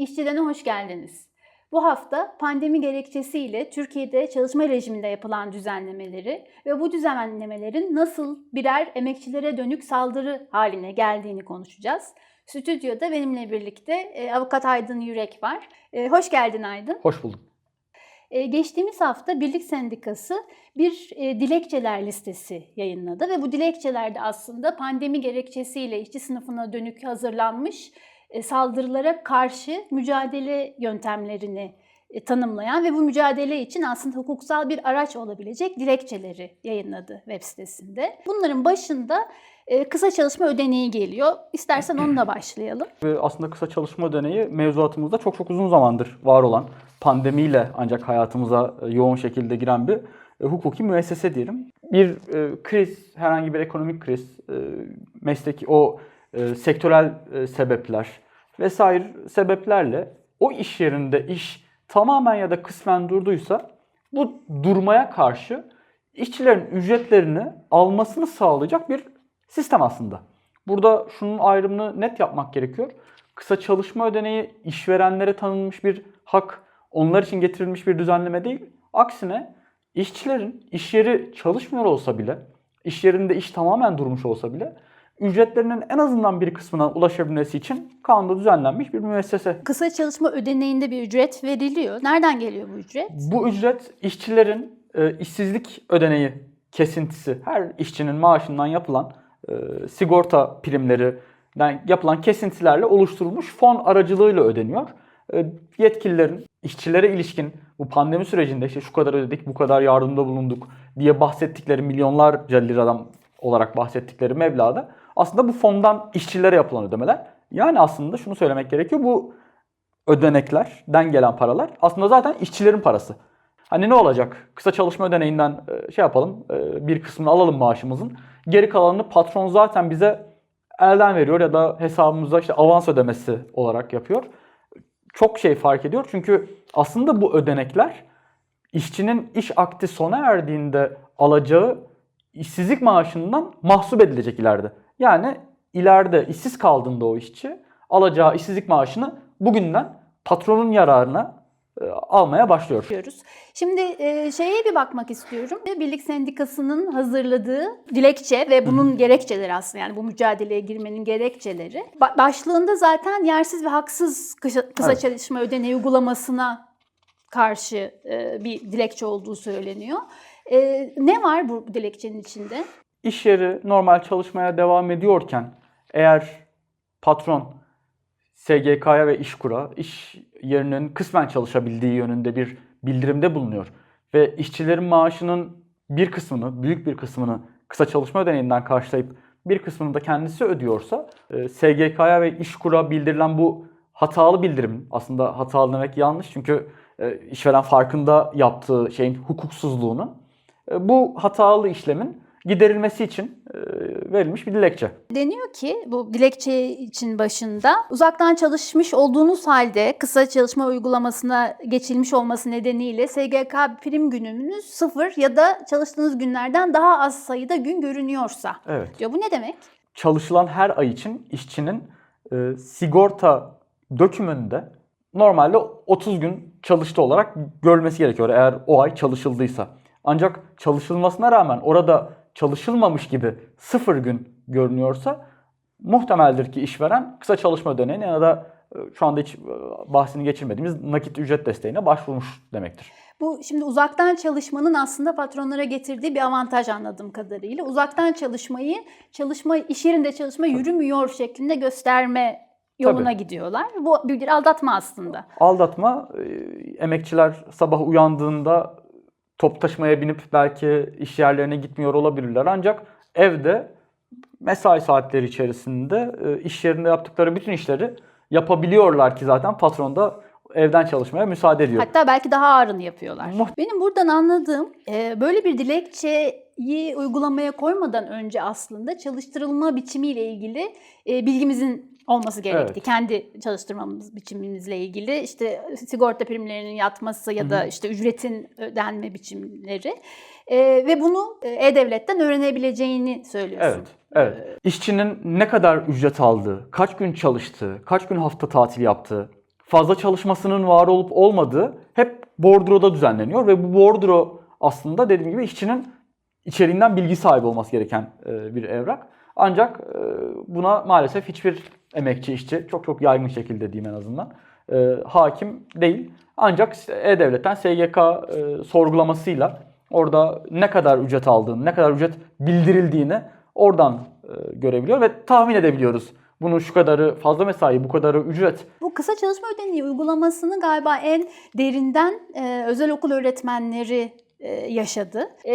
İşçilerine hoş geldiniz. Bu hafta pandemi gerekçesiyle Türkiye'de çalışma rejiminde yapılan düzenlemeleri ve bu düzenlemelerin nasıl birer emekçilere dönük saldırı haline geldiğini konuşacağız. Stüdyoda benimle birlikte e, avukat Aydın Yürek var. E, hoş geldin Aydın. Hoş bulduk. E, geçtiğimiz hafta Birlik Sendikası bir e, dilekçeler listesi yayınladı ve bu dilekçelerde aslında pandemi gerekçesiyle işçi sınıfına dönük hazırlanmış saldırılara karşı mücadele yöntemlerini e, tanımlayan ve bu mücadele için aslında hukuksal bir araç olabilecek dilekçeleri yayınladı web sitesinde. Bunların başında e, kısa çalışma ödeneği geliyor. İstersen onunla başlayalım. Aslında kısa çalışma ödeneği mevzuatımızda çok çok uzun zamandır var olan pandemiyle ancak hayatımıza e, yoğun şekilde giren bir e, hukuki müessese diyelim. Bir e, kriz, herhangi bir ekonomik kriz, e, mesleki o e, sektörel e, sebepler vesaire sebeplerle o iş yerinde iş tamamen ya da kısmen durduysa bu durmaya karşı işçilerin ücretlerini almasını sağlayacak bir sistem aslında. Burada şunun ayrımını net yapmak gerekiyor. Kısa çalışma ödeneği işverenlere tanınmış bir hak, onlar için getirilmiş bir düzenleme değil. Aksine işçilerin iş yeri çalışmıyor olsa bile, iş yerinde iş tamamen durmuş olsa bile ücretlerinin en azından bir kısmına ulaşabilmesi için kanunda düzenlenmiş bir müessese. Kısa çalışma ödeneğinde bir ücret veriliyor. Nereden geliyor bu ücret? Bu ücret işçilerin e, işsizlik ödeneği kesintisi, her işçinin maaşından yapılan e, sigorta primlerinden yapılan kesintilerle oluşturulmuş fon aracılığıyla ödeniyor. E, yetkililerin işçilere ilişkin bu pandemi sürecinde işte şu kadar ödedik, bu kadar yardımda bulunduk diye bahsettikleri milyonlarca liradan olarak bahsettikleri meblağda aslında bu fondan işçilere yapılan ödemeler. Yani aslında şunu söylemek gerekiyor. Bu ödeneklerden gelen paralar aslında zaten işçilerin parası. Hani ne olacak? Kısa çalışma ödeneğinden e, şey yapalım, e, bir kısmını alalım maaşımızın. Geri kalanını patron zaten bize elden veriyor ya da hesabımıza işte avans ödemesi olarak yapıyor. Çok şey fark ediyor çünkü aslında bu ödenekler işçinin iş akti sona erdiğinde alacağı işsizlik maaşından mahsup edilecek ileride. Yani ileride işsiz kaldığında o işçi alacağı işsizlik maaşını bugünden patronun yararına e, almaya başlıyor. Şimdi e, şeye bir bakmak istiyorum. Birlik Sendikası'nın hazırladığı dilekçe ve bunun gerekçeleri aslında yani bu mücadeleye girmenin gerekçeleri. Ba- başlığında zaten yersiz ve haksız kısa, kısa Evet. çalışma ödeneği uygulamasına karşı e, bir dilekçe olduğu söyleniyor. E, ne var bu dilekçenin içinde? İş yeri normal çalışmaya devam ediyorken eğer patron SGK'ya ve İşkur'a iş yerinin kısmen çalışabildiği yönünde bir bildirimde bulunuyor ve işçilerin maaşının bir kısmını, büyük bir kısmını kısa çalışma ödeneğinden karşılayıp bir kısmını da kendisi ödüyorsa e, SGK'ya ve İşkur'a bildirilen bu hatalı bildirim aslında hatalı demek yanlış çünkü e, işveren farkında yaptığı şeyin hukuksuzluğunu e, bu hatalı işlemin giderilmesi için e, verilmiş bir dilekçe. Deniyor ki bu dilekçe için başında uzaktan çalışmış olduğunuz halde kısa çalışma uygulamasına geçilmiş olması nedeniyle SGK prim gününüz sıfır ya da çalıştığınız günlerden daha az sayıda gün görünüyorsa. Evet. Diyor. Bu ne demek? Çalışılan her ay için işçinin e, sigorta dökümünde normalde 30 gün çalıştı olarak görülmesi gerekiyor eğer o ay çalışıldıysa. Ancak çalışılmasına rağmen orada çalışılmamış gibi sıfır gün görünüyorsa muhtemeldir ki işveren kısa çalışma ödeneğine ya da e, şu anda hiç e, bahsini geçirmediğimiz nakit ücret desteğine başvurmuş demektir. Bu şimdi uzaktan çalışmanın aslında patronlara getirdiği bir avantaj anladığım kadarıyla. Uzaktan çalışmayı çalışma iş yerinde çalışma yürümüyor şeklinde gösterme yoluna Tabii. gidiyorlar. Bu bir aldatma aslında. Aldatma, e, emekçiler sabah uyandığında top taşımaya binip belki iş yerlerine gitmiyor olabilirler. Ancak evde mesai saatleri içerisinde e, iş yerinde yaptıkları bütün işleri yapabiliyorlar ki zaten patron da evden çalışmaya müsaade ediyor. Hatta belki daha ağırını yapıyorlar. Benim buradan anladığım e, böyle bir dilekçeyi uygulamaya koymadan önce aslında çalıştırılma biçimiyle ilgili e, bilgimizin olması gerekti. Evet. Kendi çalıştırmamız biçimimizle ilgili işte sigorta primlerinin yatması ya da işte ücretin ödenme biçimleri E, ve bunu e, E-Devlet'ten öğrenebileceğini söylüyorsun. Evet. Evet. İşçinin ne kadar ücret aldığı, kaç gün çalıştığı, kaç gün hafta tatil yaptığı, fazla çalışmasının var olup olmadığı hep bordroda düzenleniyor ve bu bordro aslında dediğim gibi işçinin içeriğinden bilgi sahibi olması gereken e, bir evrak. Ancak e, buna maalesef hiçbir emekçi işçi çok çok yaygın şekilde diyeyim en azından e, hakim değil. Ancak E-Devlet'ten SGK e, sorgulamasıyla orada ne kadar ücret aldığını, ne kadar ücret bildirildiğini oradan görebiliyor ve tahmin edebiliyoruz. Bunun şu kadarı fazla mesai, bu kadarı ücret. Bu kısa çalışma ödeneği uygulamasını galiba en derinden e, özel okul öğretmenleri yaşadı. E,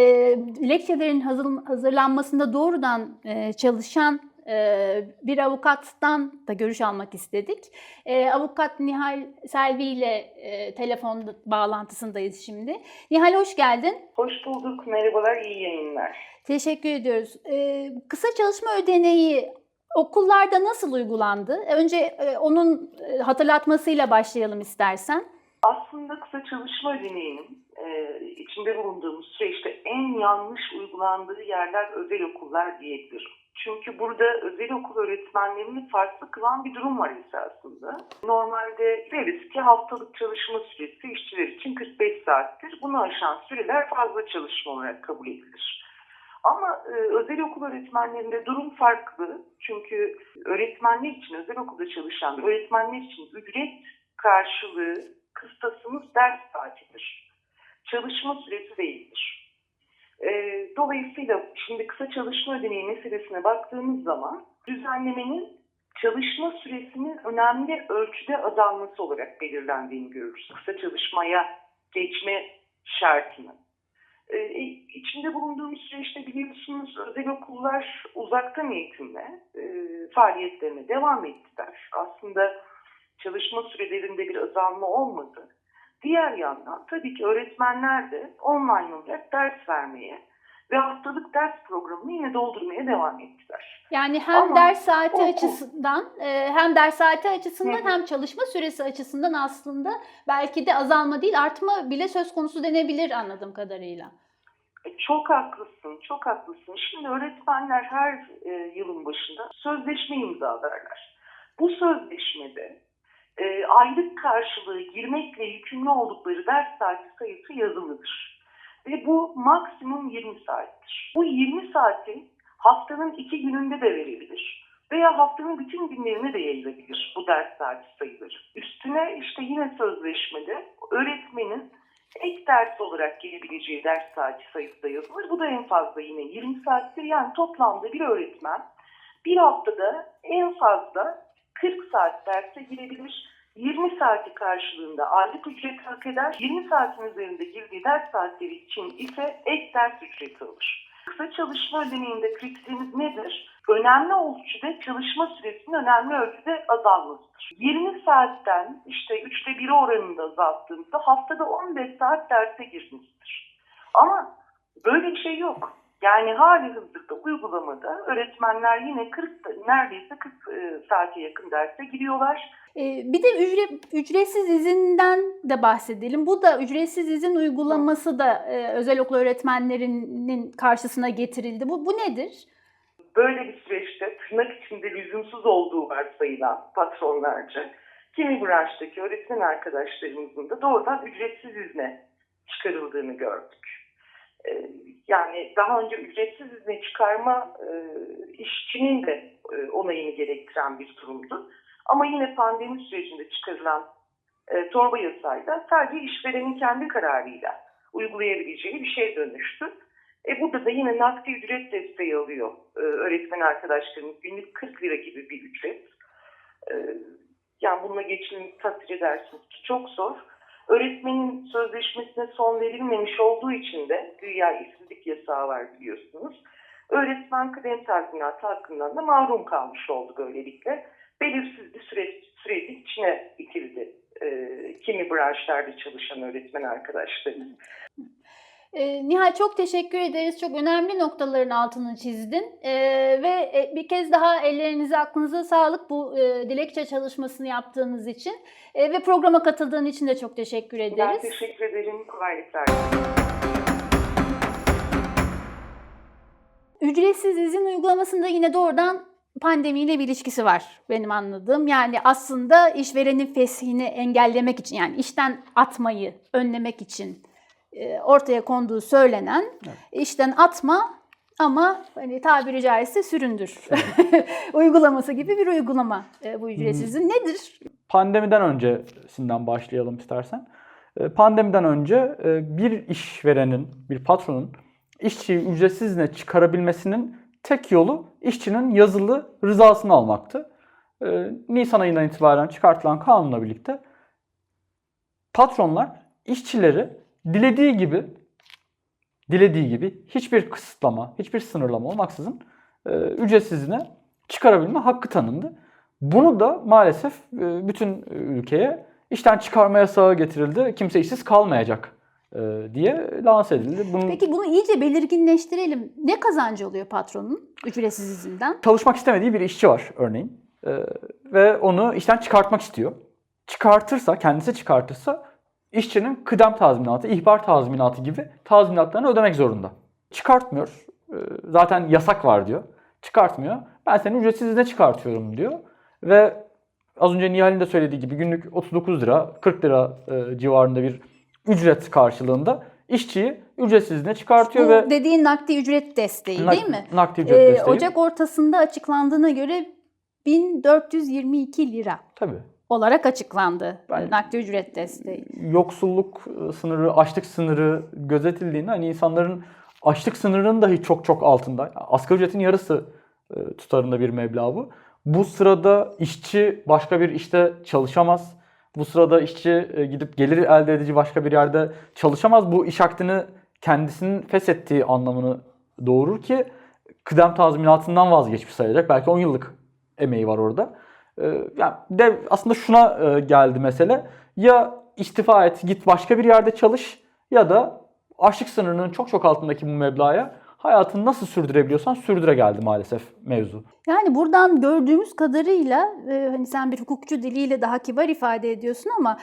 dilekçelerin hazır, hazırlanmasında doğrudan e, çalışan e, bir avukattan da görüş almak istedik. E, avukat Nihal Selvi ile e, telefon bağlantısındayız şimdi. Nihal hoş geldin. Hoş bulduk. Merhabalar, iyi yayınlar. Teşekkür ediyoruz. E, kısa çalışma ödeneği okullarda nasıl uygulandı? Önce e, onun e, hatırlatmasıyla başlayalım istersen. Aslında kısa çalışma ödeneğinin e, içinde bulunduğumuz süreçte en yanlış uygulandığı yerler özel okullar diyebilirim. Çünkü burada özel okul öğretmenlerini farklı kılan bir durum var esasında. Normalde deriz ki haftalık çalışma süresi işçiler için 45 saattir. Bunu aşan süreler fazla çalışma olarak kabul edilir. Ama e, özel okul öğretmenlerinde durum farklı. Çünkü öğretmenler için, özel okulda çalışan öğretmenler için ücret karşılığı kıstasımız ders saatidir. Çalışma süresi değildir. E, dolayısıyla şimdi kısa çalışma ödeneği meselesine baktığımız zaman düzenlemenin çalışma süresinin önemli ölçüde azalması olarak belirlendiğini görürüz. Kısa çalışmaya geçme şartını. Ee, içinde bulunduğumuz süreçte biliyorsunuz özel okullar uzaktan eğitimle e, faaliyetlerine devam ettiler. Aslında çalışma sürelerinde bir azalma olmadı. Diğer yandan tabii ki öğretmenler de online olarak ders vermeye ve haftalık ders programını yine doldurmaya devam ettiler. Yani hem Ama ders saati okul- açısından e, hem ders saati açısından hem çalışma süresi açısından aslında belki de azalma değil artma bile söz konusu denebilir anladığım kadarıyla. E, Çok haklısın, çok haklısın. Şimdi öğretmenler her e, yılın başında sözleşme imzalarlar. Bu sözleşmede e, aylık karşılığı girmekle yükümlü oldukları ders saati sayısı yazılıdır. Ve bu maksimum 20 saattir. Bu 20 saati haftanın iki gününde de verebilir. Veya haftanın bütün günlerine de yayılabilir bu ders saati sayıları. Üstüne işte yine sözleşmede öğretmenin ek ders olarak gelebileceği ders saati sayısı da yazılır. Bu da en fazla yine 20 saattir. Yani toplamda bir öğretmen bir haftada en fazla 40 saat derse girebilir. 20 saati karşılığında aylık ücret hak eder. 20 saatin üzerinde girdiği ders saatleri için ise ek ders ücreti alır. Kısa çalışma ödeneğinde kriterimiz nedir? Önemli ölçüde çalışma süresinin önemli ölçüde azalmasıdır. 20 saatten işte üçte biri oranında azalttığımızda haftada 15 saat derse girmesidir. Ama böyle bir şey yok. Yani hali hazırda uygulamada öğretmenler yine 40 neredeyse 40 e, saate yakın derse giriyorlar. E, bir de ücret, ücretsiz izinden de bahsedelim. Bu da ücretsiz izin uygulaması da e, özel okul öğretmenlerinin karşısına getirildi. Bu, bu nedir? Böyle bir süreçte tırnak içinde lüzumsuz olduğu varsayılan patronlarca kimi branştaki öğretmen arkadaşlarımızın da doğrudan ücretsiz izne çıkarıldığını gördük. Ee, Yani daha önce ücretsiz izne çıkarma e, işçinin de e, onayını gerektiren bir durumdu. Ama yine pandemi sürecinde çıkarılan e, torba yasayla sadece işverenin kendi kararıyla uygulayabileceği bir şey dönüştü. E burada da yine nakdi ücret desteği alıyor e, öğretmen arkadaşlarımız. Günlük 40 lira gibi bir ücret. E, yani bununla geçinmeyi takdir edersiniz ki çok zor. Öğretmenin sözleşmesine son verilmemiş olduğu için de güya işsizlik yasağı var biliyorsunuz. Öğretmen kıdem tazminatı hakkından da mahrum kalmış oldu böylelikle. Belirsiz bir süre, süreci içine itildi. E, kimi branşlarda çalışan öğretmen arkadaşlarımız. E, Nihal çok teşekkür ederiz. Çok önemli noktaların altını çizdin. E, ve e, bir kez daha ellerinize aklınıza sağlık bu e, dilekçe çalışmasını yaptığınız için. E, ve programa katıldığın için de çok teşekkür Ben ederiz. teşekkür ederim. Kolaylıklar. Ücretsiz izin uygulamasında yine doğrudan pandemiyle bir ilişkisi var benim anladığım. Yani aslında işverenin feshini engellemek için yani işten atmayı önlemek için ortaya konduğu söylenen işten atma ama hani tabiri caizse süründür uygulaması gibi bir uygulama e, bu ücretsizliğin. Nedir? Pandemiden öncesinden başlayalım istersen. Ee, Pandemiden önce e, bir işverenin, bir patronun işçiyi ücretsiz izne çıkarabilmesinin tek yolu işçinin yazılı rızasını almaktı. Nisan ayından itibaren çıkartılan kanunla birlikte patronlar işçileri dilediği gibi dilediği gibi hiçbir kısıtlama, hiçbir sınırlama olmaksızın e, ücretsiz izne çıkarabilme hakkı tanındı. Bunu da maalesef e, bütün ülkeye işten çıkarma yasağı getirildi. Kimse işsiz kalmayacak e, diye lanse edildi. Bunun Peki bunu iyice belirginleştirelim. Ne kazancı oluyor patronun ücretsiz izinden? çalışmak istemediği bir işçi var örneğin E, ve onu işten çıkartmak istiyor. Çıkartırsa, kendisi çıkartırsa işçinin kıdem tazminatı, ihbar tazminatı gibi tazminatlarını ödemek zorunda. Çıkartmıyor. E, Zaten yasak var diyor. Çıkartmıyor. Ben seni ücretsiz izne çıkartıyorum diyor. Ve az önce Nihal'in de söylediği gibi günlük 39 lira, 40 lira e, civarında bir ücret karşılığında işçiyi ücretsiz izne çıkartıyor Bu ve dediğin nakdi ücret desteği nak- değil mi? nakdi ücret Ee, desteği. Ocak ortasında açıklandığına göre 1422 lira Tabii. Olarak açıklandı Ben- nakdi ücret desteği. yoksulluk e, sınırı, açlık sınırı gözetildiğinde hani insanların açlık sınırının dahi çok çok altında. Asgari ücretin yarısı e, tutarında bir meblağ bu. Bu sırada işçi başka bir işte çalışamaz. Bu sırada işçi e, gidip gelir elde edici başka bir yerde çalışamaz. Bu iş akdini kendisinin feshettiği anlamını doğurur ki kıdem tazminatından vazgeçmiş sayılacak. Belki 10 yıllık emeği var orada. Ee, yani dev aslında şuna e, geldi mesele. Ya istifa et, git başka bir yerde çalış ya da açlık sınırının çok çok altındaki bu meblağa hayatını nasıl sürdürebiliyorsan sürdüre geldi maalesef mevzu. Yani buradan gördüğümüz kadarıyla e, hani sen bir hukukçu diliyle daha kibar ifade ediyorsun ama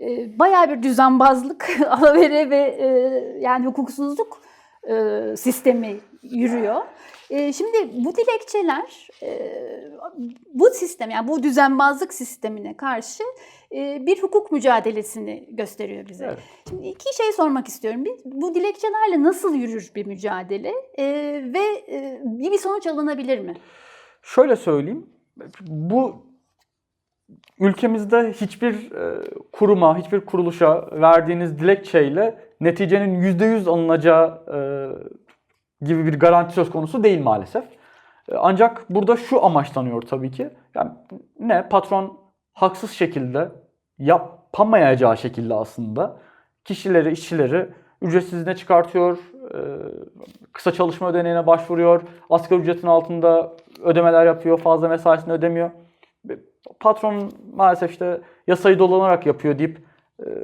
e, bayağı bir düzenbazlık, alavere ve e, yani hukuksuzluk e, sistemi yürüyor. E, şimdi bu dilekçeler e, bu sistem yani bu düzenbazlık sistemine karşı e, bir hukuk mücadelesini gösteriyor bize. Evet. Şimdi iki şey sormak istiyorum. Bir, bu dilekçelerle nasıl yürür bir mücadele E, ve e, bir sonuç alınabilir mi? Şöyle söyleyeyim. Bu ülkemizde hiçbir kuruma, hiçbir kuruluşa verdiğiniz dilekçeyle neticenin %100 alınacağı e, gibi bir garanti söz konusu değil maalesef. E, Ancak burada şu amaçlanıyor tabii ki. Yani ne patron haksız şekilde yapamayacağı şekilde aslında kişileri, işçileri ücretsizliğine çıkartıyor, e, kısa çalışma ödeneğine başvuruyor, asgari ücretin altında ödemeler yapıyor, fazla mesaisini ödemiyor. Patron maalesef işte yasayı dolanarak yapıyor deyip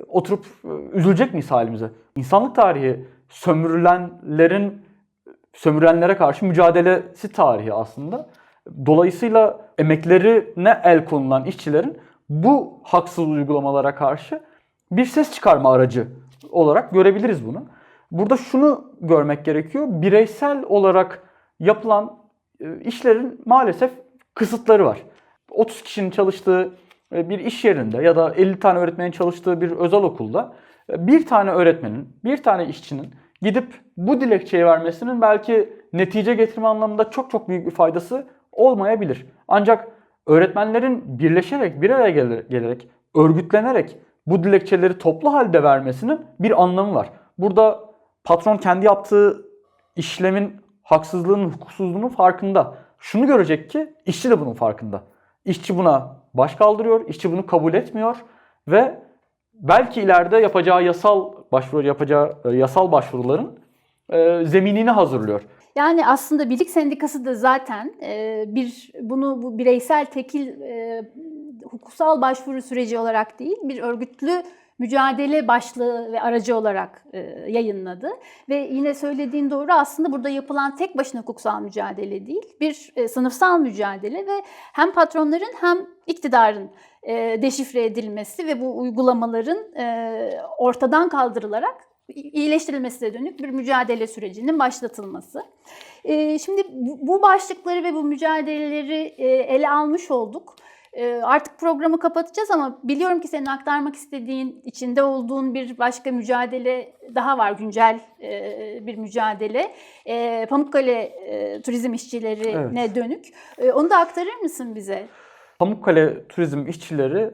oturup e, üzülecek miyiz halimize? İnsanlık tarihi sömürülenlerin sömürenlere karşı mücadelesi tarihi aslında. Dolayısıyla emeklerine el konulan işçilerin bu haksız uygulamalara karşı bir ses çıkarma aracı olarak görebiliriz bunu. Burada şunu görmek gerekiyor. Bireysel olarak yapılan e, işlerin maalesef kısıtları var. 30 kişinin çalıştığı bir iş yerinde ya da 50 tane öğretmenin çalıştığı bir özel okulda e, bir tane öğretmenin, bir tane işçinin gidip bu dilekçeyi vermesinin belki netice getirme anlamında çok çok büyük bir faydası olmayabilir. Ancak öğretmenlerin birleşerek, bir araya gelerek örgütlenerek bu dilekçeleri toplu halde vermesinin bir anlamı var. Burada patron kendi yaptığı işlemin haksızlığının, hukuksuzluğunun farkında. Şunu görecek ki işçi de bunun farkında. İşçi buna baş kaldırıyor, işçi bunu kabul etmiyor ve belki ileride yapacağı yasal başvuru yapacağı e, yasal başvuruların e, zeminini hazırlıyor. Yani aslında birlik sendikası da zaten e, bir bunu bu bireysel tekil e, hukuksal başvuru süreci olarak değil bir örgütlü mücadele başlığı ve aracı olarak e, yayınladı. Ve yine söylediğin doğru aslında burada yapılan tek başına hukuksal mücadele değil, bir e, sınıfsal mücadele ve hem patronların hem iktidarın e, deşifre edilmesi ve bu uygulamaların e, ortadan kaldırılarak iyileştirilmesine dönük bir mücadele sürecinin başlatılması. E, şimdi bu başlıkları ve bu mücadeleleri e, ele almış olduk. E, Artık programı kapatacağız ama biliyorum ki senin aktarmak istediğin, içinde olduğun bir başka mücadele daha var, güncel e, bir mücadele. E, Pamukkale e, turizm işçilerine Evet. dönük. Onu da aktarır mısın bize? Pamukkale turizm işçileri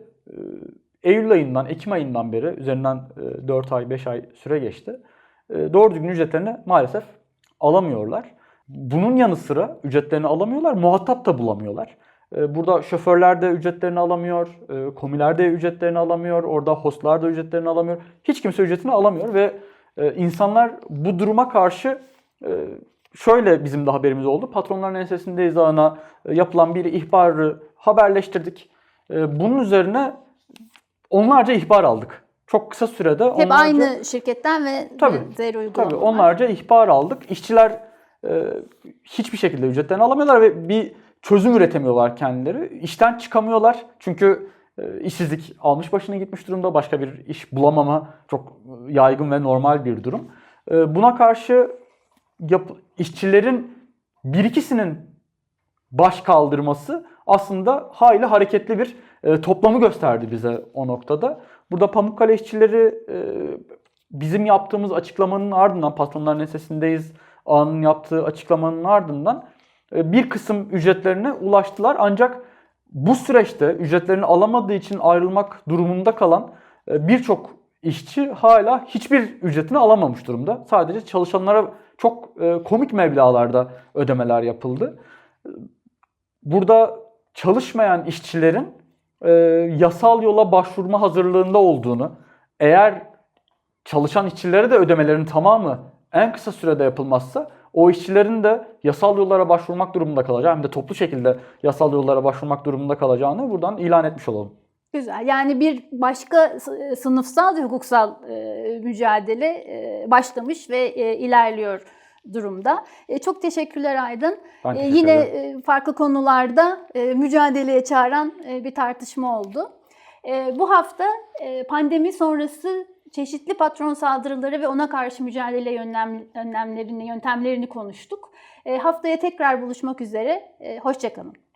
Eylül ayından, Ekim ayından beri üzerinden e, 4 ay, 5 ay süre geçti. Doğru düzgün ücretlerini maalesef alamıyorlar. Bunun yanı sıra ücretlerini alamıyorlar, muhatap da bulamıyorlar. E, Burada şoförler de ücretlerini alamıyor, e, komiler de ücretlerini alamıyor, orada hostlar da ücretlerini alamıyor. Hiç kimse ücretini alamıyor ve e, insanlar bu duruma karşı e, şöyle bizim de haberimiz oldu. Patronların ensesindeyiz ağına yapılan bir ihbarı haberleştirdik. Bunun üzerine onlarca ihbar aldık. Çok kısa sürede Hep onlarca, aynı şirketten ve Tabii, benzer uygulamalar. tabii onlarca ihbar aldık. İşçiler hiçbir şekilde ücretlerini alamıyorlar ve bir çözüm üretemiyorlar kendileri. İşten çıkamıyorlar çünkü e, işsizlik almış başına gitmiş durumda. Başka bir iş bulamama çok yaygın ve normal bir durum. E, buna karşı yap, işçilerin bir ikisinin baş kaldırması aslında hayli hareketli bir e, toplamı gösterdi bize o noktada. Burada Pamukkale işçileri e, bizim yaptığımız açıklamanın ardından patronların sesindeyiz ağının yaptığı açıklamanın ardından bir kısım ücretlerine ulaştılar. Ancak bu süreçte ücretlerini alamadığı için ayrılmak durumunda kalan e, birçok işçi hala hiçbir ücretini alamamış durumda. Sadece çalışanlara çok e, komik meblağlarda ödemeler yapıldı. Burada çalışmayan işçilerin e, yasal yola başvurma hazırlığında olduğunu, eğer çalışan işçilere de ödemelerin tamamı en kısa sürede yapılmazsa o işçilerin de yasal yollara başvurmak durumunda kalacağı hem de toplu şekilde yasal yollara başvurmak durumunda kalacağını buradan ilan etmiş olalım. Güzel. Yani bir başka sı- sınıfsal ve hukuksal e, mücadele e, başlamış ve e, ilerliyor durumda. E, çok teşekkürler Aydın. Ben teşekkür yine e, farklı konularda e, mücadeleye çağıran e, bir tartışma oldu. E, bu hafta e, pandemi sonrası çeşitli patron saldırıları ve ona karşı mücadele yönlem, önlemlerini, yöntemlerini konuştuk. E, haftaya tekrar buluşmak üzere. E, hoşçakalın.